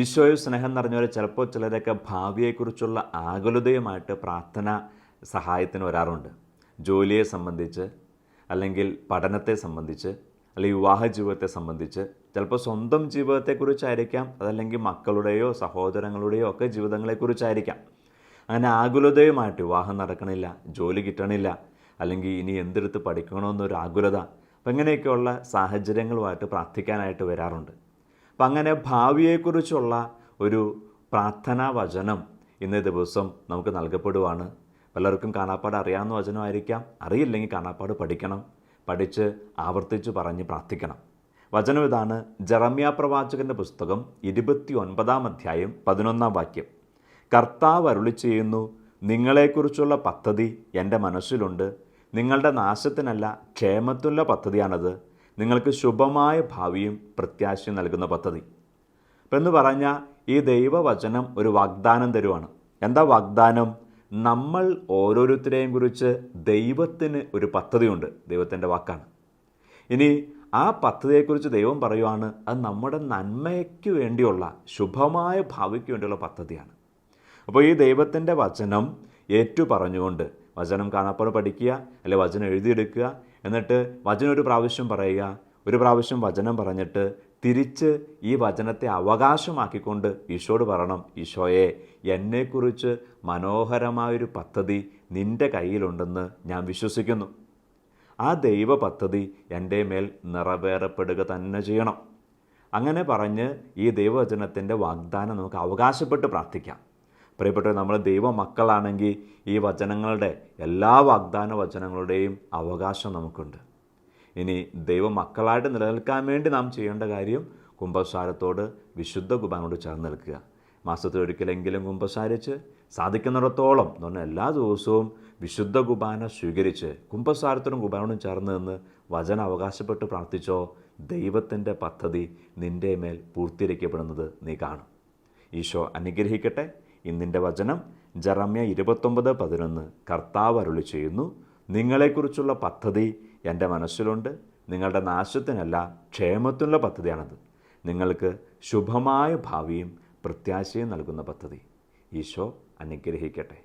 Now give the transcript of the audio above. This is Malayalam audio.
ഈശോയെ സ്നേഹം നിറഞ്ഞവരെ ചിലപ്പോൾ ചിലരൊക്കെ ഭാവിയെക്കുറിച്ചുള്ള ആകുലതയുമായിട്ട് പ്രാർത്ഥന സഹായത്തിന് വരാറുണ്ട്. ജോലിയെ സംബന്ധിച്ച് അല്ലെങ്കിൽ പഠനത്തെ സംബന്ധിച്ച് അല്ലെങ്കിൽ വിവാഹ ജീവിതത്തെ സംബന്ധിച്ച് ചിലപ്പോൾ സ്വന്തം ജീവിതത്തെക്കുറിച്ചായിരിക്കാം അതല്ലെങ്കിൽ മക്കളുടെയോ സഹോദരങ്ങളുടെയോ ഒക്കെ ജീവിതങ്ങളെക്കുറിച്ചായിരിക്കാം. അങ്ങനെ ആകുലതയുമായിട്ട് വിവാഹം നടക്കണില്ല ജോലി കിട്ടണില്ല അല്ലെങ്കിൽ ഇനി എന്തെടുത്ത് പഠിക്കണമെന്നൊരു ആകുലത അപ്പം ഇങ്ങനെയൊക്കെയുള്ള സാഹചര്യങ്ങളുമായിട്ട് പ്രാർത്ഥിക്കാനായിട്ട് വരാറുണ്ട്. അപ്പം അങ്ങനെ ഭാവിയെക്കുറിച്ചുള്ള ഒരു പ്രാർത്ഥനാ വചനം ഇന്നേ ദിവസം നമുക്ക് നൽകപ്പെടുവാണ്. പലർക്കും കാണാപ്പാട് അറിയാവുന്ന വചനമായിരിക്കാം. അറിയില്ലെങ്കിൽ കാണാപ്പാട് പഠിക്കണം. പഠിച്ച് ആവർത്തിച്ച് പറഞ്ഞ് പ്രാർത്ഥിക്കണം. വചനം ഇതാണ് ജറമ്യ പ്രവാചകന്റെ പുസ്തകം ഇരുപത്തി ഒൻപതാം അധ്യായം പതിനൊന്നാം വാക്യം. കർത്താവ് അരുളി ചെയ്യുന്നു നിങ്ങളെക്കുറിച്ചുള്ള പദ്ധതി എന്റെ മനസ്സിലുണ്ട്. നിങ്ങളുടെ നാശത്തിനല്ല ക്ഷേമത്തിനുള്ള പദ്ധതിയാണത്. നിങ്ങൾക്ക് ശുഭമായ ഭാവിയും പ്രത്യാശയും നൽകുന്ന പദ്ധതി. അപ്പം എന്ന് പറഞ്ഞാൽ ഈ ദൈവവചനം ഒരു വാഗ്ദാനം തരുവാണ്. എന്താ വാഗ്ദാനം? നമ്മൾ ഓരോരുത്തരെയും കുറിച്ച് ദൈവത്തിന് ഒരു പദ്ധതിയുണ്ട്. ദൈവത്തിന്റെ വാക്കാണ്. ഇനി ആ പദ്ധതിയെക്കുറിച്ച് ദൈവം പറയുവാണ് അത് നമ്മുടെ നന്മയ്ക്ക് വേണ്ടിയുള്ള ശുഭമായ ഭാവിക്ക് വേണ്ടിയുള്ള പദ്ധതിയാണ്. അപ്പോൾ ഈ ദൈവത്തിന്റെ വചനം ഏറ്റു പറഞ്ഞുകൊണ്ട് വചനം കാണാപ്പാട് പഠിക്കുക അല്ലെ വചനം എഴുതിയെടുക്കുക. എന്നിട്ട് വചനം ഒരു പ്രാവശ്യം പറയുക ഒരു പ്രാവശ്യം വചനം പറഞ്ഞിട്ട് തിരിച്ച് ഈ വചനത്തെ അവകാശമാക്കിക്കൊണ്ട് ഈശോട് പറയണം ഈശോയെ എന്നെക്കുറിച്ച് മനോഹരമായൊരു പദ്ധതി നിന്റെ കയ്യിലുണ്ടെന്ന് ഞാൻ വിശ്വസിക്കുന്നു. ആ ദൈവ പദ്ധതി എന്റെ മേൽ നിറവേറപ്പെടുക തന്നെ ചെയ്യണം. അങ്ങനെ പറഞ്ഞ് ഈ ദൈവവചനത്തിന്റെ വാഗ്ദാനം നമുക്ക് അവകാശപ്പെട്ട് പ്രാർത്ഥിക്കാം. പ്രിയപ്പെട്ടവർ നമ്മൾ ദൈവ മക്കളാണെങ്കിൽ ഈ വചനങ്ങളുടെ എല്ലാ വാഗ്ദാന വചനങ്ങളുടെയും അവകാശം നമുക്കുണ്ട്. ഇനി ദൈവ മക്കളായിട്ട് നിലനിൽക്കാൻ വേണ്ടി നാം ചെയ്യേണ്ട കാര്യം കുംഭസാരത്തോട് വിശുദ്ധ കുർബാനോട് ചേർന്ന് നിൽക്കുക. മാസത്തിൽ ഒരിക്കലെങ്കിലും കുംഭസാരിച്ച് സാധിക്കുന്നിടത്തോളം എന്ന് പറഞ്ഞാൽ എല്ലാ ദിവസവും വിശുദ്ധ കുർബാന സ്വീകരിച്ച് കുംഭസാരത്തോടും കുർബാനോടും ചേർന്ന് നിന്ന് വചന അവകാശപ്പെട്ട് പ്രാർത്ഥിച്ചോ ദൈവത്തിന്റെ പദ്ധതി നിന്റെ മേൽ പൂർത്തീകരിക്കപ്പെടുന്നത് നീ കാണും. ഈശോ അനുഗ്രഹിക്കട്ടെ. ഇന്നിന്റെ വചനം ജറമ്യ ഇരുപത്തൊമ്പത് പതിനൊന്ന്. കർത്താവ് അരുളി ചെയ്യുന്നു നിങ്ങളെക്കുറിച്ചുള്ള പദ്ധതി എന്റെ മനസ്സിലുണ്ട്. നിങ്ങളുടെ നാശത്തിനല്ല ക്ഷേമത്തിനുള്ള പദ്ധതിയാണത്. നിങ്ങൾക്ക് ശുഭമായ ഭാവിയും പ്രത്യാശയും നൽകുന്ന പദ്ധതി. ഈശോ അനുഗ്രഹിക്കട്ടെ.